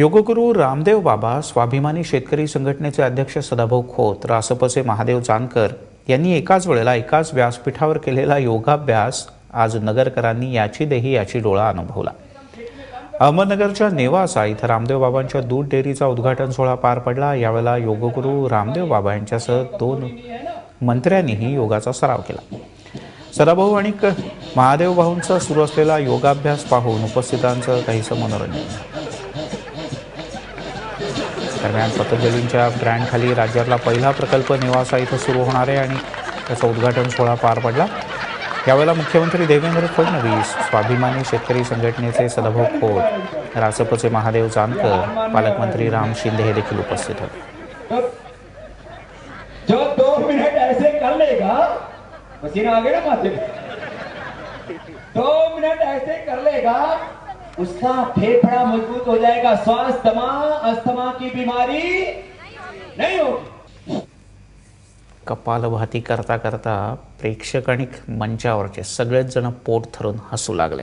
योगगुरू रामदेव बाबा स्वाभिमानी शेतकरी संघटनेचे अध्यक्ष सदाभाऊ खोत रासपचे महादेव जानकर यांनी एकाच वेळेला एकाच व्यासपीठावर केलेला योगाभ्यास आज नगरकरांनी याची देही याची डोळा अनुभवला. अहमदनगरच्या नेवासा इथं रामदेव बाबांच्या दूध डेअरीचा उद्घाटन सोहळा पार पडला. यावेळेला योगगुरू रामदेव बाबा यांच्यासह दोन मंत्र्यांनीही योगाचा सराव केला. सदाभाऊ आणि क- महादेव भाऊंचा सुरू असलेला योगाभ्यास पाहून उपस्थितांचं काहीसं मनोरंजन दरम्यान पतंजलींच्या ब्रँडखाली राज्यातला पहिला प्रकल्प निवासा इथं सुरू होणार आहे आणि त्याचा उद्घाटन सोहळा पार पडला. यावेळेला मुख्यमंत्री देवेंद्र फडणवीस स्वाभिमानी शेतकरी संघटनेचे सदाभाऊ खोत रासपचे महादेव जानकर पालकमंत्री राम शिंदे हे देखील उपस्थित होते. जो दो मिनट ऐसे कर लेगा पसीना आ गया ना माथे दो मिनट ऐसे कर लेगा उसका फेफड़ा मजबूत हो जाएगा। स्वास्थ्य अस्थमा की बीमारी नहीं होगी। कपालभाती करता करता प्रेक्षक आणि मंचावरचे सगळेच जण पोट थरून हसू लागले.